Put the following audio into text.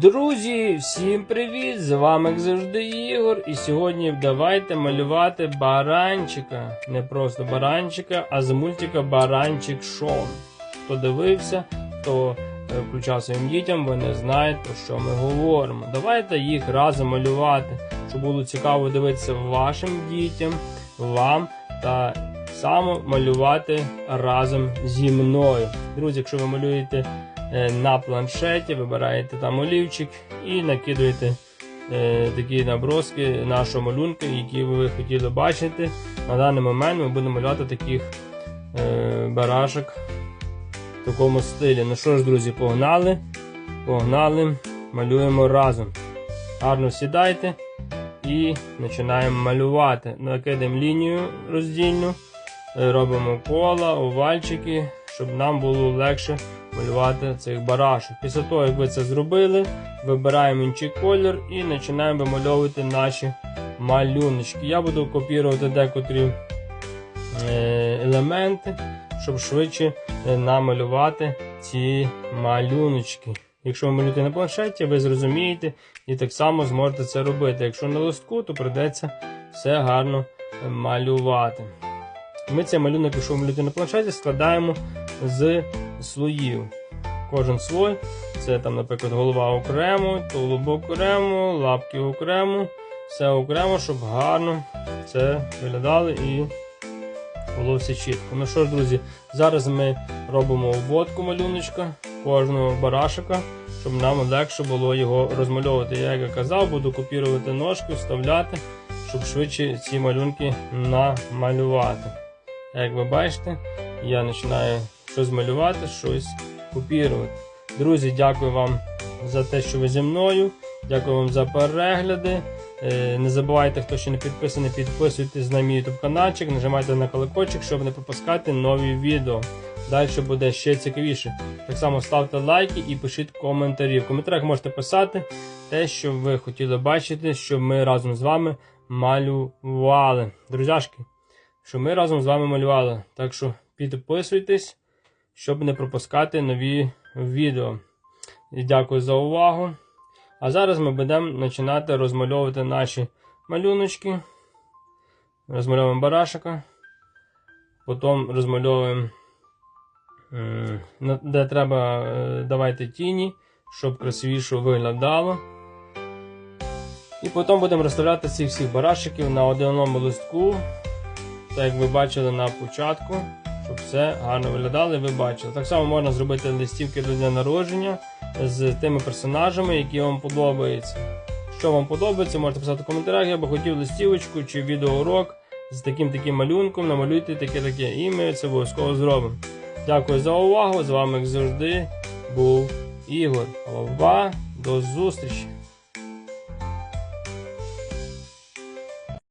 Друзі, всім привіт! З вами як завжди Ігор. І сьогодні давайте малювати баранчика. Не просто баранчика, а з мультика Баранчик Шон. Хто дивився, хто е, включав своїм дітям, ви не знаєте, про що ми говоримо. Давайте їх разом малювати, щоб було цікаво дивитися вашим дітям, вам та само малювати разом зі мною. Друзі, якщо ви малюєте на планшеті, вибираєте там олівчик і накидуєте е, такі наброски нашого малюнка, які ви хотіли бачити. На даний момент ми будемо малювати таких е, барашок в такому стилі. Ну що ж, друзі, погнали, погнали, малюємо разом. Гарно сідайте і починаємо малювати. Накидаємо лінію роздільну, е, робимо кола, овальчики, щоб нам було легше малювати цих барашок. Після того, як ви це зробили, вибираємо інший колір і починаємо вимальовувати наші малюночки. Я буду копірувати декотрі е, елементи, щоб швидше е, намалювати ці малюночки. Якщо ви малюєте на планшеті, ви зрозумієте і так само зможете це робити. Якщо на листку, то прийдеться все гарно е, малювати. Ми цей малюнок, якщо ви малюєте на планшеті, складаємо з слоїв. Кожен слой це там, наприклад, голова окремо, тулуб окремо, лапки окремо, все окремо, щоб гарно це виглядало і було все чітко. Ну що ж, друзі, зараз ми робимо обводку малюночка кожного барашика, щоб нам легше було його розмальовувати. Я як я казав, буду копірувати ножки, вставляти, щоб швидше ці малюнки намалювати. Як ви бачите, я починаю щось малювати, щось копірувати. Друзі, дякую вам за те, що ви зі мною. Дякую вам за перегляди. Е, Не забувайте, хто ще не підписаний, підписуйтесь на мій YouTube каналчик, нажимайте на колокольчик, щоб не пропускати нові відео. Далі буде ще цікавіше. Так само ставте лайки і пишіть коментарі. В коментарях можете писати те, що ви хотіли бачити, щоб ми разом з вами малювали. Друзяшки, що ми разом з вами малювали. Так що підписуйтесь, щоб не пропускати нові відео. Дякую за увагу. А зараз ми будемо починати розмальовувати наші малюночки. Розмальовуємо барашика. Потім розмальовуємо, де треба е, давайте тіні, щоб красивіше виглядало. І потім будемо розставляти цих всіх барашиків на одному листку, так як ви бачили на початку, щоб все гарно виглядало і ви бачили. Так само можна зробити листівки до дня народження з тими персонажами, які вам подобаються. Що вам подобається, можете писати в коментарях. Я би хотів листівочку чи відеоурок з таким таким малюнком, намалюйте таке таке і ми це обов'язково зробимо. Дякую за увагу. З вами, як завжди, був Ігор. Ова. До зустрічі!